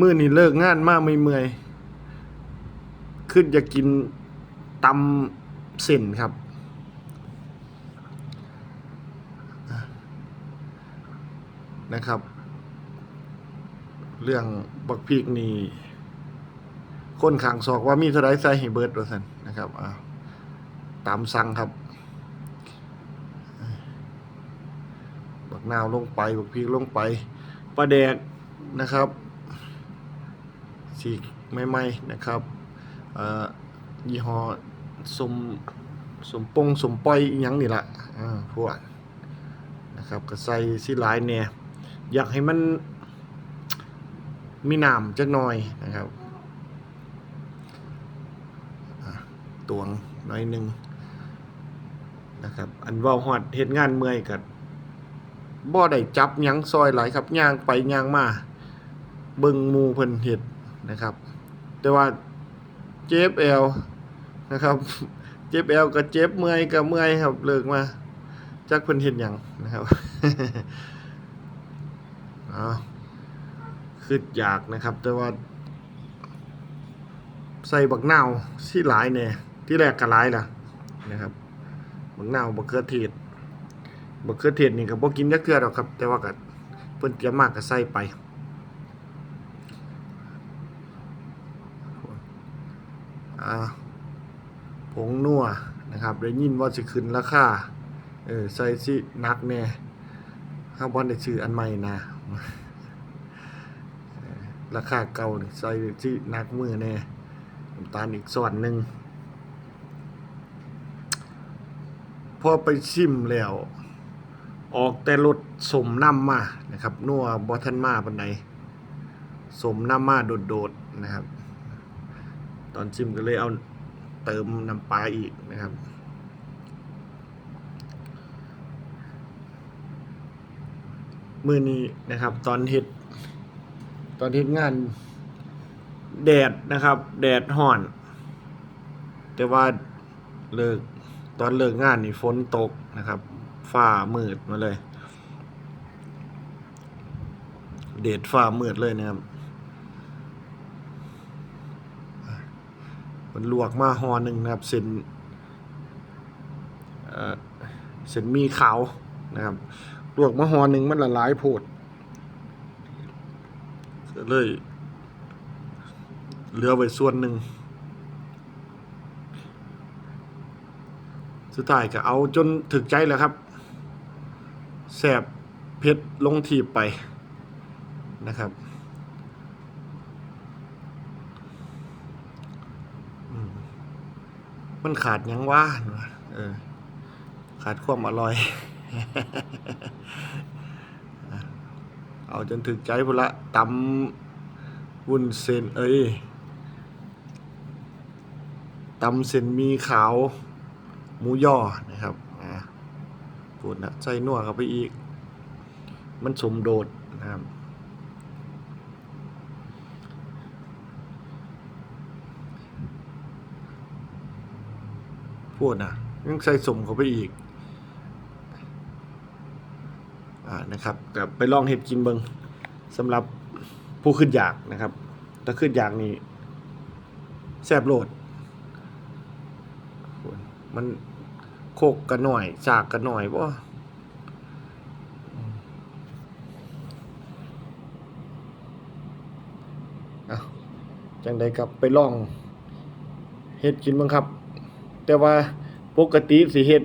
มื้อนี้เลิกงานมากเมื่อยๆขึ้นจะกินตำเส้นครับ นะครับ เรื่องบักพริกนี่คนขังศอกว่ามีเท่าไรใส่ให้เบิดว่าซั่นนะครับตามสั่งครับ บักนาวลงไป บักพริกลงไปปลาแดกนะครับ สีใหม่ๆนะครับยี่ห้อสมสมปงสมป่อยอยังนี่ละอ่าพวกนะครับก็ใส่สิหลายแหน่ยอยากให้มันมีน้ำจักหน่อยนะครับตวงน่อยหนึ่งนะครับ อันว่าฮอดเฮ็ดงานเมื่อยกับบ่ได้จับยังซอยหลายครับย่างไปย่างมาเบิ่งหมู่เพิ่นเฮ็ด นะครับ แต่ว่าเจ็บแอวนะครับ เจ็บแอวก็เจ็บเมื่อยก็เมื่อยครับเลิกมาจักเพิ่นเฮ็ดหยังนะครับอ้าคืออยากนะครับ แต่ว่า ใส่บักนาวที่หลายเนี่ยที่แรกก็หลายล่ะนะครับบักนาวบักเขือเทศบักเขือเทศนี่ก็บ่กินจักเทื่อดอกครับ แต่ว่าก็เพิ่นเตรียมมากก็ใส่ไป อ่าผงนัวนะครับได้ยินว่าสิขึ้นราคาเออใส่สินักแน่ถ้าบ่ได้ซื้ออันใหม่นะราคาเก่าใส่ที่นักมือแน่น้ำตาลอีกส่วนหนึ่งพอไปชิมแล้ว ออกแต่รสสมน้ำมานะครับนัวบอทันมาปันใดสมน้ำมาโดดๆนะครับ ตอนชิมก็เลยเอาเติมน้ำปลาอีกนะครับ มือนี้นะครับ ตอนเฮ็ดตอนเฮ็ดงานแดดนะครับ แดดห่อน แต่ว่าเลิกตอนเลิกงานนี่ฝนตกนะครับฟ้ามืดมาเลย เดดฟ้ามืดเลยนะครับ มันลวกมาหอหนึ่งนะครับเส้นเส้นมีขาวนะครับลวกมาหอหนึ่งมันละลายโพดเลยเหลือไว้ส่วนหนึ่งสุดท้ายก็เอาจนถึกใจแล้วครับแสบเพชรลงทีบไปนะครับอืม มันขาดยังว่าเออ ขาดความอร่อย เอาจนถึกใจพุ่ละตำวุ้นเส้นเอ้ยตำเส้นมีขาว หมูย่อนะครับอ่าพูดนะใส่นัวเข้าไปอีก มันสมโดดนะครับ พูดนะยังใส่สมเข้าไปอีกอ่านะครับกับไปลองเห็ดกินเบิงสำหรับผู้ขึ้นอยากนะครับ ถ้าขึ้นอยากนี่แซบโหลด มันโคกกันหน่อยจากกันหน่อยป่ะอะจังใดกับไปลองเฮ็ดกินบ้างครับ แต่ว่าปกติสิเฮ็ด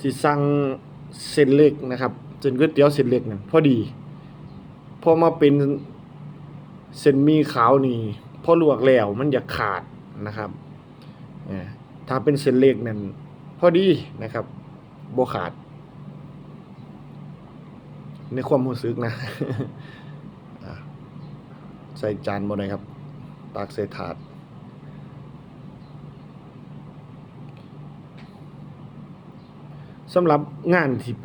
ที่สั่งเส้นเล็กนะครับเส้นก๋วยเตี๋ยวเส้นเล็กนั่นพอดี พอมาเป็นเส้นมีขาวนี่พอลวกแล้วมันอยากขาดนะครับเอ่อถ้าเป็นเส้นเล็กนั่นพอดีนะครับบ่ขาด ในความรู้สึกนะอะใส่จานบ่ได้ครับตักใส่ถาด สำหรับงานที่ไป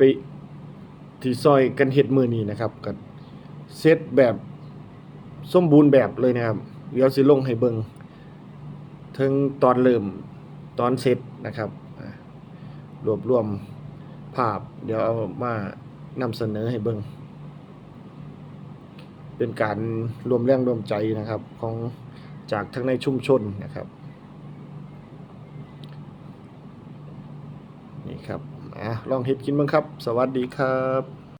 ที่ซอยกันเฮ็ดมือนี้นะครับก็เซตแบบสมบูรณ์แบบเลยนะครับเดี๋ยวสิลงให้เบิงถึงตอนเริ่มตอนเซตนะครับรวบรวมภาพ เดี๋ยวเอามานำเสนอให้เบิงเป็นการรวมแรงรวมใจนะครับ ของจากทั้งในชุมชนนะครับนี่ครับ อะลองเฮ็ดกินบ้างครับ สวัสดีครับ